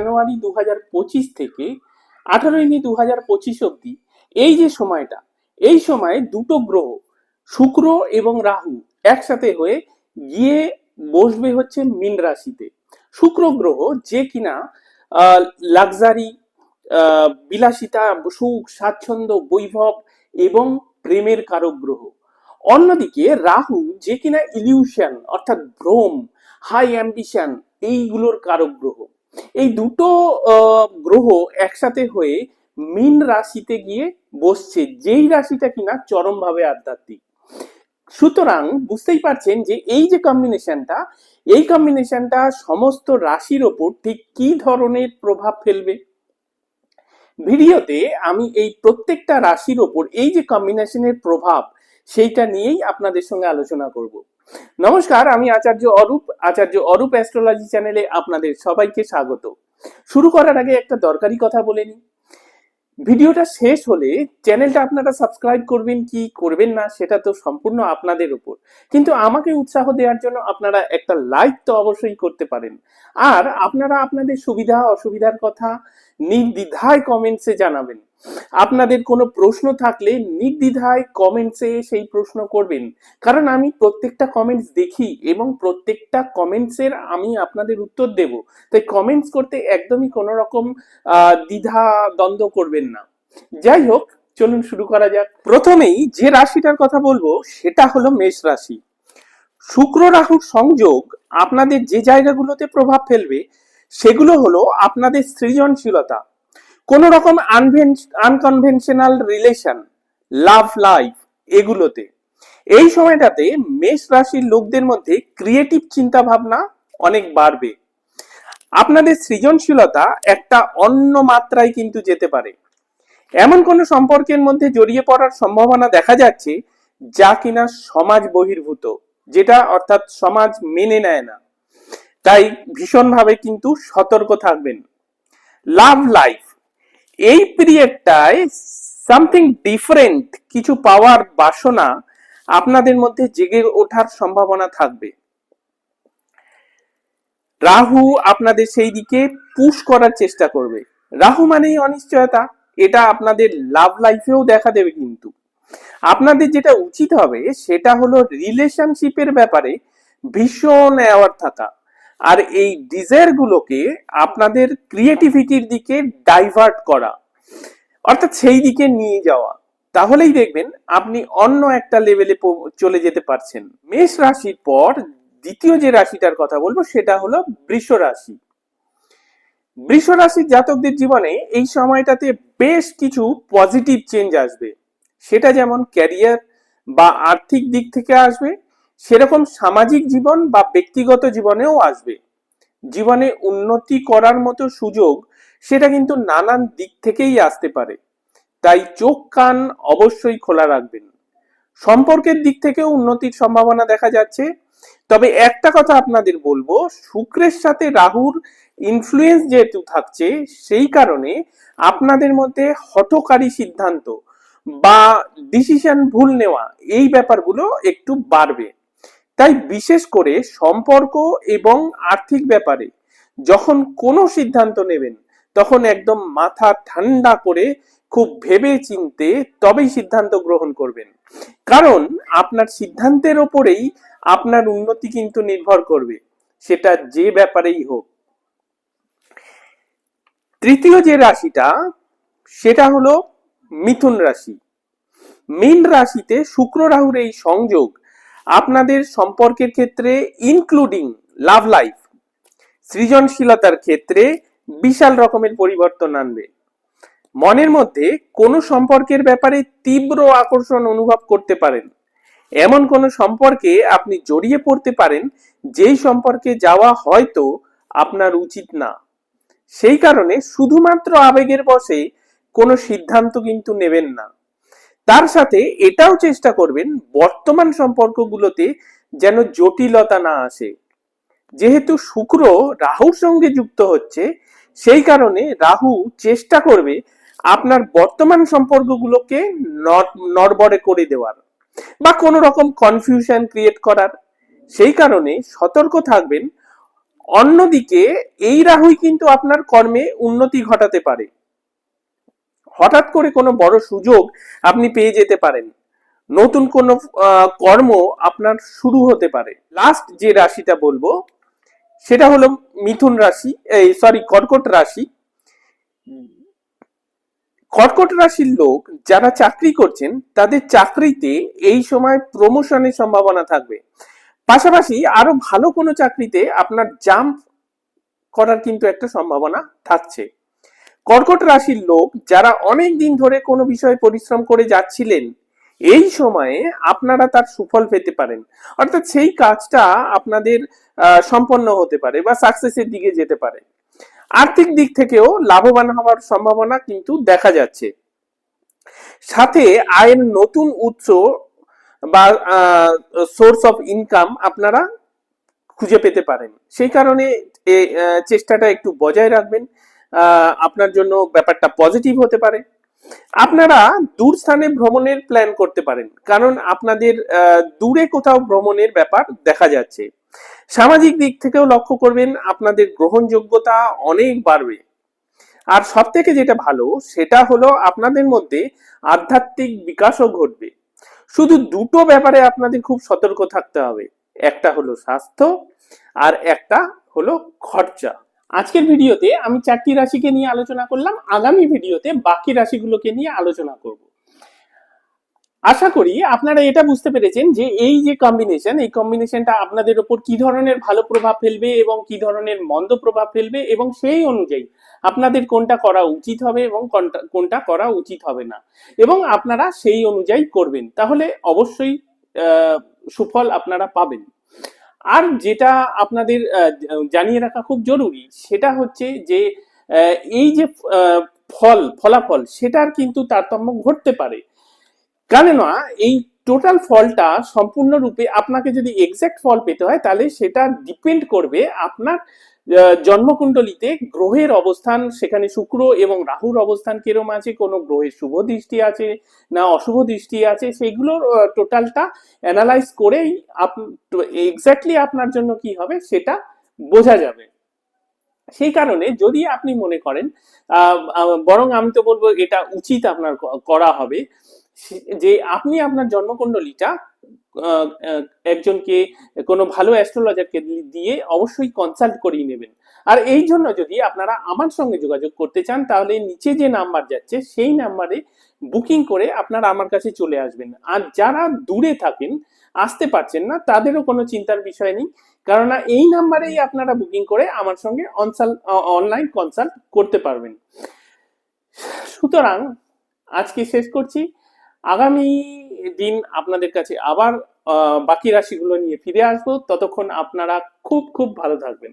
জানুয়ারি দু হাজার পঁচিশ থেকে আঠারোই মে দু হাজার পঁচিশ অব্দি এই যে সময়টা, এই সময়ে দুটো গ্রহ, শুক্র এবং রাহু, একসাথে হয়ে গিয়ে বসবে হচ্ছে মীন রাশিতে। শুক্র গ্রহ যে কিনা লাক্সারি বিলাসিতা, সুখ, স্বাচ্ছন্দ্য, বৈভব এবং প্রেমের কারক গ্রহ। অন্যদিকে রাহু যে কিনা ইলিউশন, অর্থাৎ ভ্রম হাই অ্যাম্বিশন এইগুলোর কারক গ্রহ। এই দুটো গ্রহ একসাথে হয়ে মীন রাশিতে গিয়ে বসছে, যেই রাশিটা কিনা চরমভাবে আধ্যাত্মিক। সুতরাং বুঝতেই পারছেন যে এই যে কম্বিনেশনটা এই কম্বিনেশনটা সমস্ত রাশির ওপর ঠিক কি ধরনের প্রভাব ফেলবে? ভিডিওতে আমি এই প্রত্যেকটা রাশির ওপর এই যে কম্বিনেশনের প্রভাব, সেইটা নিয়েই আপনাদের সঙ্গে আলোচনা করব। নমস্কার, আমি আচার্য অরূপ আচার্য অরূপ অ্যাস্ট্রোলজি চ্যানেলে আপনাদের সবাইকে স্বাগত। শুরু করার আগে একটা দরকারি কথা বলে নিই। ভিডিওটা শেষ হলে চ্যানেলটা আপনারা সাবস্ক্রাইব করবেন, কি করবেন না সেটা তো সম্পূর্ণ আপনাদের উপর। কিন্তু আমাকে উৎসাহ দেওয়ার জন্য আপনারা একটা লাইক তো অবশ্যই করতে পারেন। আর আপনারা আপনাদের সুবিধা, অসুবিধার কথা নির্দ্বিধায় কমেন্টসে জানাবেন। আপনাদের কোনো প্রশ্ন থাকলে নির্দ্বিধায় কমেন্টসে সেই প্রশ্ন করবেন। কারণ আমি প্রত্যেকটা কমেন্টস দেখি এবং প্রত্যেকটা কমেন্টসের আমি আপনাদের উত্তর দেব। তাই কমেন্টস করতে একদমই কোনো রকম দ্বিধা দ্বন্দ্ব করবেন না। যাই হোক, চলুন শুরু করা যাক। প্রথমেই যে রাশিটার কথা বলব, সেটা হলো মেষ রাশি। শুক্র রাহুর সংযোগ আপনাদের যে জায়গাগুলোতে প্রভাব ফেলবে সেগুলো হলো আপনাদের সৃজনশীলতা কোন রকম আনকনভেনশনাল রিলেশন লাভ লাইফ এগুলোতে। এই সময়টাতে মেষ রাশির লোকদের মধ্যে ক্রিয়েটিভ চিন্তা ভাবনা অনেক বাড়বে। আপনাদের সৃজনশীলতা একটা অন্য মাত্রায় কিন্তু যেতে পারে। এমন কোনো সম্পর্কের মধ্যে জড়িয়ে পড়ার সম্ভাবনা দেখা যাচ্ছে যা কিনা সমাজ বহির্ভূত, যেটা অর্থাৎ সমাজ মেনে নেয় না। তাই ভীষণভাবে কিন্তু সতর্ক থাকবেন। লাভ লাইফ এই পিরিয়ডটায় সামথিং ডিফারেন্ট কিছু পাওয়ার বাসনা আপনাদের মধ্যে জেগে ওঠার সম্ভাবনা থাকবে। রাহু আপনাদের সেই দিকে পুশ করার চেষ্টা করবে। রাহু মানেই অনিশ্চয়তা, এটা আপনাদের লাভ লাইফেও দেখা দেবে কিন্তু। আপনাদের যেটা উচিত হবে সেটা হলো রিলেশনশিপের ব্যাপারে ভীষণ অ্যাওয়ার থাকা। আর এই ডিজায়ার গুলোকে আপনাদের ক্রিয়েটিভিটির দিকে ডাইভার্ট করা। অর্থাৎ সেই দিকে নিয়ে যাওয়া। তাহলেই দেখবেন আপনি অন্য একটা লেভেলে চলে যেতে পারছেন। মেষ রাশির পর দ্বিতীয় যে রাশিটার কথা বলব সেটা হলো বৃষ রাশি। বৃষ রাশির জাতকদের জীবনে এই সময়টাতে বেশ কিছু পজিটিভ চেঞ্জ আসবে। সেটা যেমন ক্যারিয়ার বা আর্থিক দিক থেকে আসবে সেরকম সামাজিক জীবন বা ব্যক্তিগত জীবনেও আসবে। জীবনে উন্নতি করার মতো সুযোগ সেটা কিন্তু নানান দিক থেকেই আসতে পারে। তাই চোখ, কান অবশ্যই খোলা রাখবেন। সম্পর্কের দিক থেকেও উন্নতির সম্ভাবনা দেখা যাচ্ছে। তবে একটা কথা আপনাদের বলব, শুক্রের সাথে রাহুর ইনফ্লুয়েন্স যেহেতু থাকছে, সেই কারণে আপনাদের মধ্যে হঠকারী সিদ্ধান্ত বা ডিসিশন ভুল নেওয়া, এই ব্যাপারগুলো একটু বাড়বে। তাই বিশেষ করে সম্পর্ক এবং আর্থিক ব্যাপারে যখন কোনো সিদ্ধান্ত নেবেন, তখন একদম মাথা ঠান্ডা করে খুব ভেবে চিনতে তবেই সিদ্ধান্ত গ্রহণ করবেন। কারণ আপনার সিদ্ধান্তের ওপরেই আপনার উন্নতি কিন্তু নির্ভর করবে, সেটা যে ব্যাপারেই হোক। তৃতীয় যে রাশিটা, সেটা হলো মিথুন রাশি। মীন রাশিতে শুক্র রাহুর এই সংযোগ আপনাদের সম্পর্কের ক্ষেত্রে ইনক্লুডিং লাভ লাইফ সৃজনশীলতার ক্ষেত্রে বিশাল রকমের পরিবর্তন আনবে। মনের মধ্যে কোনো সম্পর্কের ব্যাপারে তীব্র আকর্ষণ অনুভব করতে পারেন। এমন কোনো সম্পর্কে আপনি জড়িয়ে পড়তে পারেন, যেই সম্পর্কে যাওয়া হয়তো আপনার উচিত না। সেই কারণে শুধুমাত্র আবেগের বসে কোনো সিদ্ধান্ত কিন্তু নেবেন না। তার সাথে এটাও চেষ্টা করবেন বর্তমান সম্পর্কগুলোতে যেন জটিলতা না আসে। যেহেতু শুক্র রাহুর সঙ্গে যুক্ত হচ্ছে, সেই কারণে রাহু চেষ্টা করবে আপনার বর্তমান সম্পর্কগুলোকে নড়- নড়বড়ে করে দেওয়ার বা কোনো রকম কনফিউশন ক্রিয়েট করার। সেই কারণে সতর্ক থাকবেন। অন্যদিকে এই রাহুই কিন্তু আপনার কর্মে উন্নতি ঘটাতে পারে। হঠাৎ করে কোনো বড় সুযোগ আপনি পেয়ে যেতে পারেন। নতুন কোনো কর্ম আপনার শুরু হতে পারে। লাস্ট যে রাশিটা বলব, সেটা হলো মিথুন রাশি, এই সরি কর্কট রাশি। কর্কট রাশির লোক যারা চাকরি করছেন, তাদের চাকরিতে এই সময় প্রমোশনের সম্ভাবনা থাকবে। পাশাপাশি আরও ভালো কোনো চাকরিতে আপনার জাম্প করার কিন্তু একটা সম্ভাবনা থাকছে। কর্কট রাশির লোক যারা অনেক দিন ধরে কোনো বিষয়ে পরিশ্রম করে যাচ্ছিলেন, এই সময়ে আপনারা তার সুফল পেতে পারেন। অর্থাৎ সেই কাজটা আপনাদের সম্পন্ন হতে পারে বা সাকসেসের দিকে যেতে পারে। আর্থিক দিক থেকেও লাভবান হওয়ার সম্ভাবনা কিন্তু দেখা যাচ্ছে। সাথে আয়ের নতুন উৎস বা সোর্স অফ ইনকাম আপনারা খুঁজে পেতে পারেন। সেই কারণে চেষ্টাটা একটু বজায় রাখবেন। আপনার জন্য ব্যাপারটা পজিটিভ হতে পারে। আপনারা দূর স্থানে ভ্রমণের প্ল্যান করতে পারেন, কারণ আপনাদের দূরে কোথাও ভ্রমণের ব্যাপার দেখা যাচ্ছে। সামাজিক দিক থেকেও লক্ষ্য করবেন, আপনাদের গ্রহণযোগ্যতা অনেক বাড়বে। আর সব থেকে যেটা ভালো, সেটা হলো আপনাদের মধ্যে আধ্যাত্মিক বিকাশও ঘটবে। শুধু দুটো ব্যাপারে আপনাদের খুব সতর্ক থাকতে হবে। একটা হলো স্বাস্থ্য, আর একটা হলো খরচা। আজকের ভিডিওতে আমি চারটি রাশিকে নিয়ে আলোচনা করলাম। আগামী ভিডিওতে বাকি রাশিগুলোকে নিয়ে আলোচনা করব। আশা করি আপনারা এটা বুঝতে পেরেছেন যে এই যে কম্বিনেশন এই কম্বিনেশনটা আপনাদের উপর কি ধরনের ভালো প্রভাব ফেলবে এবং কি ধরনের মন্দ প্রভাব ফেলবে এবং সেই অনুযায়ী আপনাদের কোনটা করা উচিত হবে এবং কোনটা- করা উচিত হবে না। এবং আপনারা সেই অনুযায়ী করবেন। তাহলে অবশ্যই সুফল আপনারা পাবেন। আর যেটা আপনাদের জানিয়ে রাখা খুব জরুরি, সেটা হচ্ছে যে এই যে ফল, ফলাফল, সেটার কিন্তু তারতম্য ঘটতে পারে। কেননা, এই টোটাল ফলটা সম্পূর্ণরূপে আপনাকে যদি এক্সাক্ট ফল পেতে হয়, তাহলে সেটা ডিপেন্ড করবে আপনার জন্মকুণ্ডলিতে গ্রহের অবস্থান, সেখানে শুক্র এবং রাহুর অবস্থান কিরম আছে, কোনো গ্রহের শুভ দৃষ্টি আছে না অশুভ দৃষ্টি আছে, সেগুলোর টোটালটা অ্যানালাইজ করেই আপ এক্স্যাক্টলি আপনার জন্য কি হবে সেটা বোঝা যাবে। সেই কারণে যদি আপনি মনে করেন বরং আমি তো বলব এটা উচিত আপনার করা হবে। যে আপনি আপনার জন্মকুণ্ডলীটা একজনকে কোনো ভালো অ্যাস্ট্রোলজারকে দিয়ে অবশ্যই কনসাল্ট করিয়ে নেবেন। আর এই জন্য যদি আপনারা আমার সঙ্গে যোগাযোগ করতে চান, তাহলে নিচে যে নাম্বার যাচ্ছে, সেই নাম্বারে বুকিং করে আপনারা আমার কাছে চলে আসবেন। আর যারা দূরে থাকেন, আসতে পারছেন না, তাদেরও কোনো চিন্তার বিষয় নেই। কেননা এই নাম্বারেই আপনারা বুকিং করে আমার সঙ্গে অনলাইন কনসাল্ট করতে পারবেন। সুতরাং আজকে শেষ করছি। আগামী দিন আপনাদের কাছে আবার বাকি রাশিগুলো নিয়ে ফিরে আসব। ততক্ষণ আপনারা খুব খুব ভালো থাকবেন।